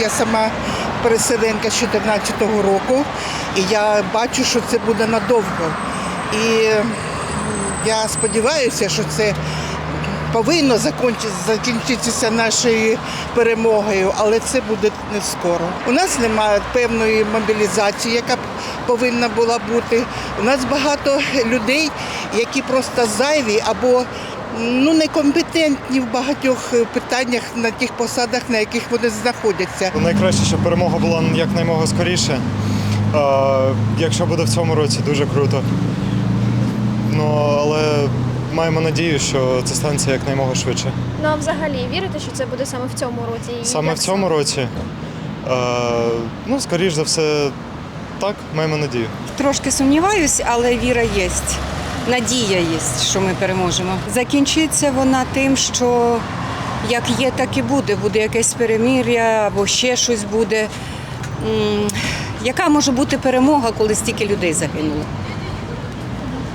Я сама переселенка з 2014 року, і я бачу, що це буде надовго. І я сподіваюся, що це повинно закінчитися нашою перемогою, але це буде не скоро. У нас немає певної мобілізації, яка повинна була бути. У нас багато людей, які просто зайві або ну некомпетентні в багатьох е, питаннях на тих посадах, на яких вони знаходяться. Найкраще, щоб перемога була якнаймога скоріше. Якщо буде в цьому році, дуже круто. Ну, але маємо надію, що це станеться якнаймога швидше. Ну а взагалі вірите, що це буде саме в цьому році? І Саме як в цьому році, е, ну, скоріш за все, так, маємо надію. Трошки сумніваюсь, але віра є. Надія є, що ми переможемо. Закінчиться вона тим, що як є, так і буде. Буде якесь перемір'я або ще щось буде. Яка може бути перемога, коли стільки людей загинуло?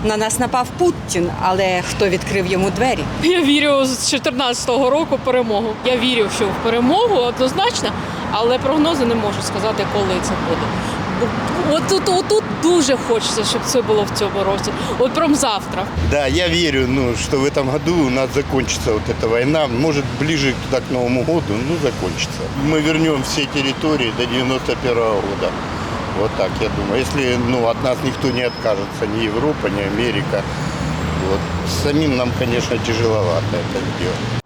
На нас напав Путін, але хто відкрив йому двері? Я вірю з 2014 року перемогу. Я вірю, що в перемогу однозначно, але прогнози не можу сказати, коли це буде. Бо От тут, отут дуже хочеться, щоб це було в цьому році. От прям завтра. Да, я верю, ну, что в этом году у нас закончится вот эта война. Может, ближе туда к Новому году, ну, закончится. Мы вернем все территории до 91 года. Вот так, я думаю. Если ну, от нас никто не откажется, ни Европа, ни Америка. Вот. Самим нам, конечно, тяжеловато это делать.